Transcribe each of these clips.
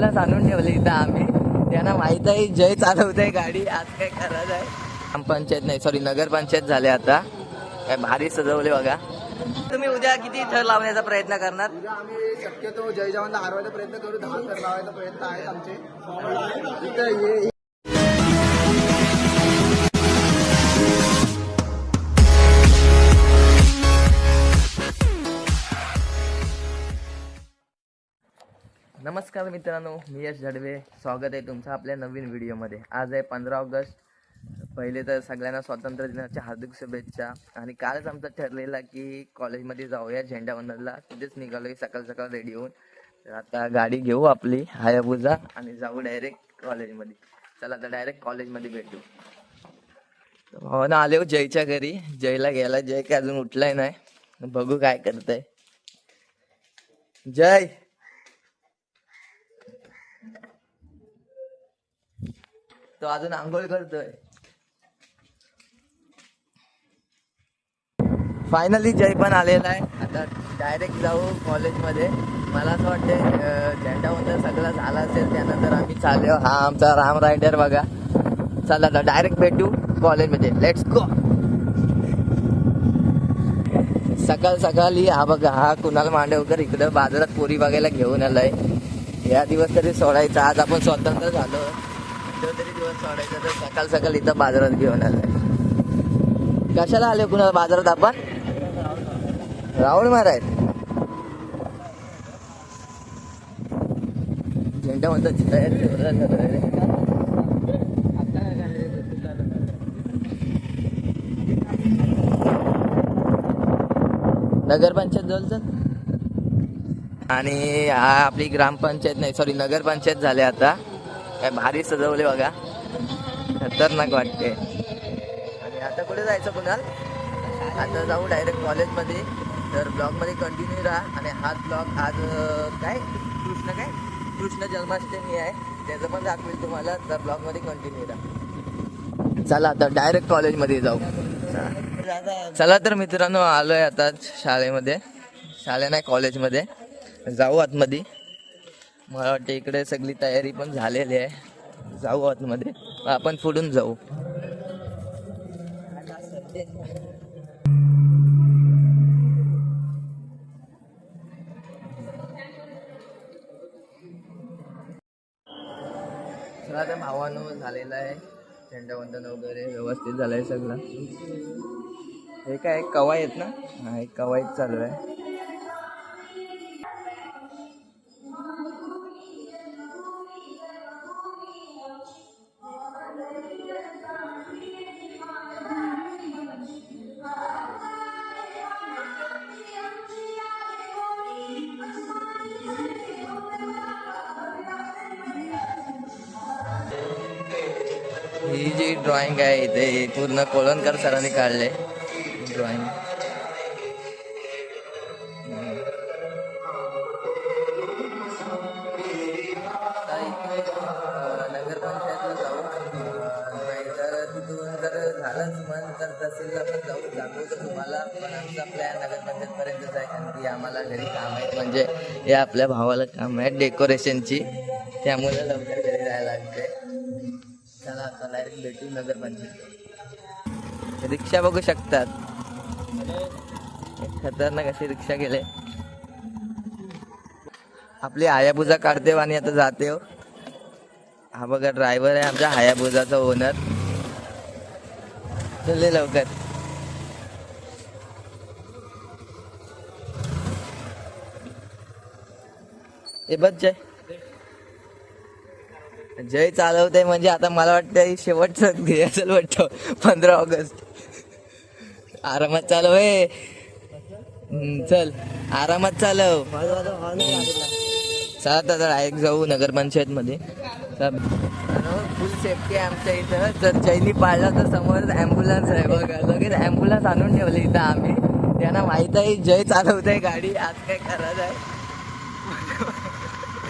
बाजूलाच आणून ठेवलं इथं आम्ही. त्यांना माहीत आहे जय चालवत आहे गाडी आज काय करायचं आहे? ग्रामपंचायत नाही सॉरी नगरपंचायत झाले आता. काय भारी सजवले बघा. तुम्ही उद्या किती थर लावण्याचा प्रयत्न करणार? उद्या आम्ही शक्यतो जय जवानला हरवायचा प्रयत्न करू दहा थर लावायचा प्रयत्न आहेत आमचे. इथं नमस्कार मित्रांनो मी यश झडवे स्वागत आहे तुमचं आपल्या नवीन व्हिडिओमध्ये. आज आहे पंधरा ऑगस्ट. पहिले तर सगळ्यांना स्वातंत्र्य दिनाच्या हार्दिक शुभेच्छा. आणि कालच आमचं ठरलेला की कॉलेजमध्ये जाऊया झेंडावंदनला. तिथेच निघालो सकाळ सकाळ रेडी होऊन. तर आता गाडी घेऊ आपली हायाबुजा आणि जाऊ डायरेक्ट कॉलेजमध्ये. चला आता डायरेक्ट कॉलेजमध्ये भेटू. हो ना आले हो जयच्या घरी. जयला घ्यायला. जय काय अजून उठलाय नाही. बघू काय करतंय. जय! तो अजून आंघोळ करतोय. फायनली जय पण आलेला आहे. आता डायरेक्ट जाऊ कॉलेजमध्ये मला असं वाटतं झेंडावंदन सगळं झालं असेल त्यानंतर आम्ही चाललो हा आमचा राम रायडर बघा. चला आता डायरेक्ट भेटू कॉलेजमध्ये लेट्स गो सकाळ सकाळी हा बघा हा कुणाल मांडवकर इकडं बाजारात पोरी बघायला घेऊन आलाय. या दिवस तरी सोडायचा. आज आपण स्वतंत्र झालो. तरी दिवस तर सकाळ सकाळ इथं बाजारात घेऊन आलाय. कशाला आले कुणाला बाजारात आपण? राहुल महाराज. झेंडा म्हणतात नगरपंचायत जवळ आणि हा आपली ग्रामपंचायत नाही सॉरी नगरपंचायत झाले आता. काय भारी सजवले बघा. खतरनाक वाटते. आणि आता कुठे जायचं कुणाल? आता जाऊ डायरेक्ट कॉलेजमध्ये तर ब्लॉगमध्ये कंटिन्यू राहा. आणि हा ब्लॉग आज काय? कृष्ण काय? कृष्ण जन्माष्टमी आहे. त्याचं पण दाखवेल तुम्हाला. तर ब्लॉगमध्ये कंटिन्यू राहा. चला आता डायरेक्ट कॉलेजमध्ये जाऊ. चला तर मित्रांनो आलोय आता शाळेमध्ये. शाळे नाही कॉलेजमध्ये जाऊ आतमध्ये. मला वाटतं इकडे सगळी तयारी पण झालेली आहे. जाऊ आतमध्ये आपण पुढून जाऊ. आता त्या झालेला झालेलं आहे. झेंडावंदन वगैरे व्यवस्थित झालं आहे सगळं. हे काय कवायत ना? हा एक कवायत चालू आहे. ही जी ड्रॉइंग आहे इथे ही पूर्ण कोळणकर सरांनी काढले. ड्रॉइंग नगरपंचायतला जाऊ नाही तर तिथून जर झालंच मन तर तहसीलला पण जाऊ दाखवतो तुम्हाला. पण आमचा प्लॅन नगरपंचायतपर्यंतच आहे कारण की आम्हाला घरी काम आहे म्हणजे हे आपल्या भावाला काम आहे डेकोरेशनची त्यामुळे लवकर घरी जायला लागते आता डायरेक्ट भेटू रिक्षा बघू शकतात. खतरनाक अशी रिक्षा गेले. आपली हायाबुजा काढते आणि आता जाते हो. हा बघा ड्रायव्हर आहे आमच्या हायाबुजाचा ओनर चलले लवकर. ए बस जाय. जय चालवते म्हणजे आता मला वाटतं शेवटचं हे वाटतं पंधरा ऑगस्ट. आरामात चालव हे चल आरामात चालव. चला तर डायरेक्ट जाऊ नगरपंचायतमध्ये फुल सेफ्टी आहे आमच्या इथं. जर चैनी पाळला तर समोर ॲम्ब्युलन्स आहे बघा. लगेच ॲम्ब्युलन्स आणून ठेवले इथं आम्ही. त्यांना माहीत आहे जय चालवतंय गाडी. आज काय करायचं आहे?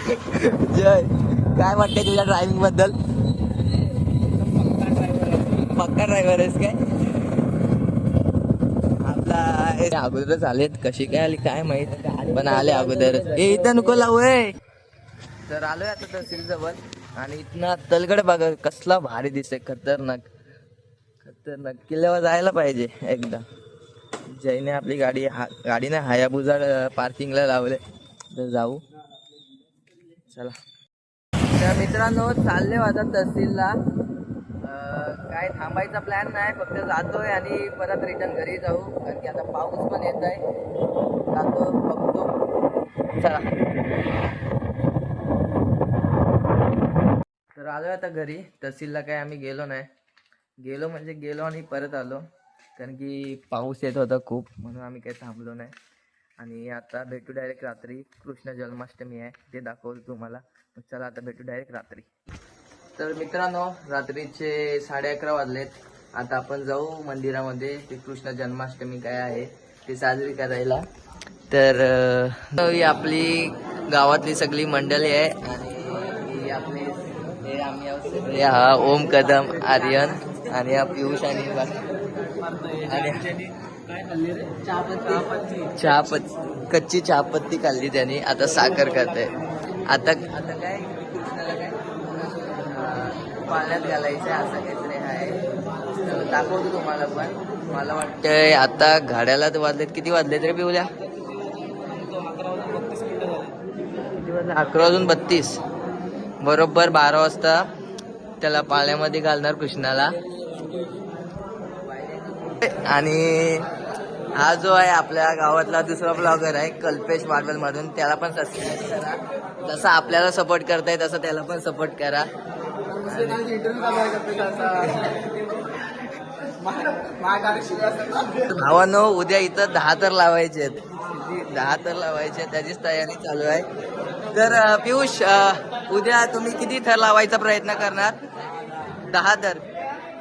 जय. काय वाटतंय तुझ्या ड्रायव्हिंगबद्दल? पक्का ड्रायव्हर आहेस काय? आपला हे अगोदरच आलेत कशी काय आली काय माहीत पण आले अगोदर. ए इथं नको लावू तर आलोय आता तहसील जवळ आणि इथनं तलगड बघा कसला भारी दिसतोय खतरनाक. खतरनाक. किल्ल्यावर जायला पाहिजे एकदा. जयने आपली गाडी हा गाडीने हायाबुजा पार्किंगला लावले तर जाऊ. चला. तर मित्रांनो चालले आता तहसीलला. काय थांबायचा प्लॅन नाही फक्त जातोय आणि परत रिटर्न घरी जाऊ कारण की आता पाऊस पण येत आहे. जातो बघतो. चला. तर आलो आता घरी. तहसीलला काय आम्ही गेलो नाही. गेलो म्हणजे गेलो आणि परत आलो. कारण की पाऊस येत होता खूप म्हणून आम्ही काही थांबलो नाही. आणि आता भेटू डायरेक्ट रात्री. कृष्ण जन्माष्टमी आहे ते दाखवतो तुम्हाला. चला आता भेटू डायरेक्ट रात्री. तर मित्रांनो रात्रीचे साडे अकरा वाजलेत. आता आपण जाऊ मंदिरामध्ये. ते कृष्ण जन्माष्टमी काय आहे ते साजरी करायला. तर ही आपली गावातली सगळी मंडळी आहे. आणि आपले हे आम्ही हा ओम कदम आर्यन आणि हा पियुष आणि चहापत्ती. चहापत्ती. कच्ची चहापत्ती खाल्ली त्यांनी. आता साखर करते आता आता काय कृष्णाला काय? पाण्यात घालायचं असं काहीतरी आहे. दाखवतो तुम्हाला पण. मला वाटतंय आता घड्याला वाजलेत. किती वाजलेत रे पिवल्या? अकरा वाजून बत्तीस. बरोबर बारा वाजता त्याला पाण्यामध्ये घालणार कृष्णाला. आणि हा जो आहे आपल्या गावातला दुसरा ब्लॉगर आहे कल्पेश मार्बल मधून. त्याला पण सबस्क्राईब करा. जसं आपल्याला सपोर्ट करताय तसं त्याला पण सपोर्ट करा. भावानो उद्या इथं दहा तर लावायचे आहेत. दहा तर लावायचे आहेत, त्याचीच तयारी चालू आहे. तर पियुष उद्या तुम्ही किती थर लावायचा प्रयत्न करणार? दहा तर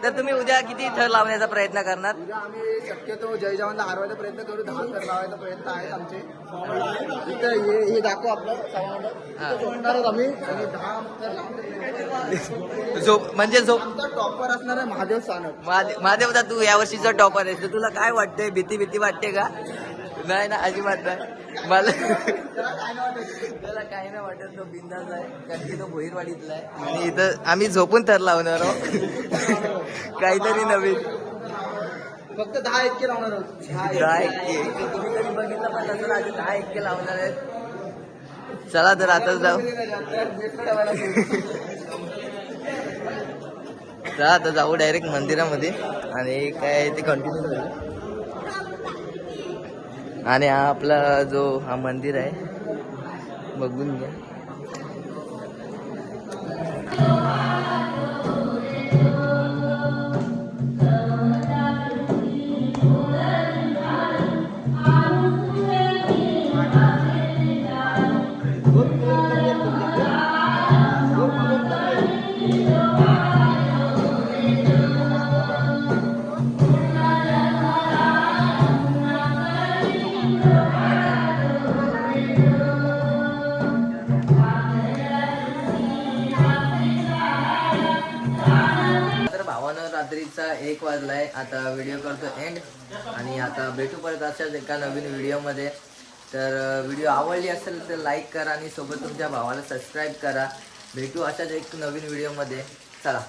तर तुम्ही उद्या किती थर लावण्याचा प्रयत्न करणार? उद्या आम्ही शक्यतो जय जवानला हरवायचा प्रयत्न करू दहा तर लावायचा प्रयत्न आहेत आमचे. इथं हे हे दाखव आपलं. आम्ही. आणि दहा झोप म्हणजे आमचा टॉपर असणार आहे महादेव सानप. महादेव महादेवदा तू या वर्षीचा टॉपर आहेस तर तुला काय वाटतंय? भीती भीती वाटते का? नाही ना अजिबात नाही. मला त्याला काही नाही वाटत. तो बिंदास आहे. कारण की तो भोईरवाडीतला आहे. आणि इथं आम्ही झोपून तर लावणार आहोत. काहीतरी नवीन. फक्त दहा इतके लावणार आहोत. दहा इतके. तुम्ही कधी बघितलं पण नसेल आधी दहा एक्के लावणार आहेत. चला तर आता जाऊ. चला आता जाऊ डायरेक्ट मंदिरामध्ये. आणि काय ते कंटिन्यू करू आणि हा आपला जो हा मंदिर आहे बघून घ्या. तर रात्रीचा एक वाजलाय. आता व्हिडिओ करतो एंड आणि आता भेटू परत अशाच एका नवीन व्हिडिओमध्ये तर व्हिडिओ आवडली असेल तर लाईक करा आणि सोबत तुमच्या भावाला सबस्क्राईब करा. भेटू अशाच एक नवीन व्हिडिओमध्ये चला.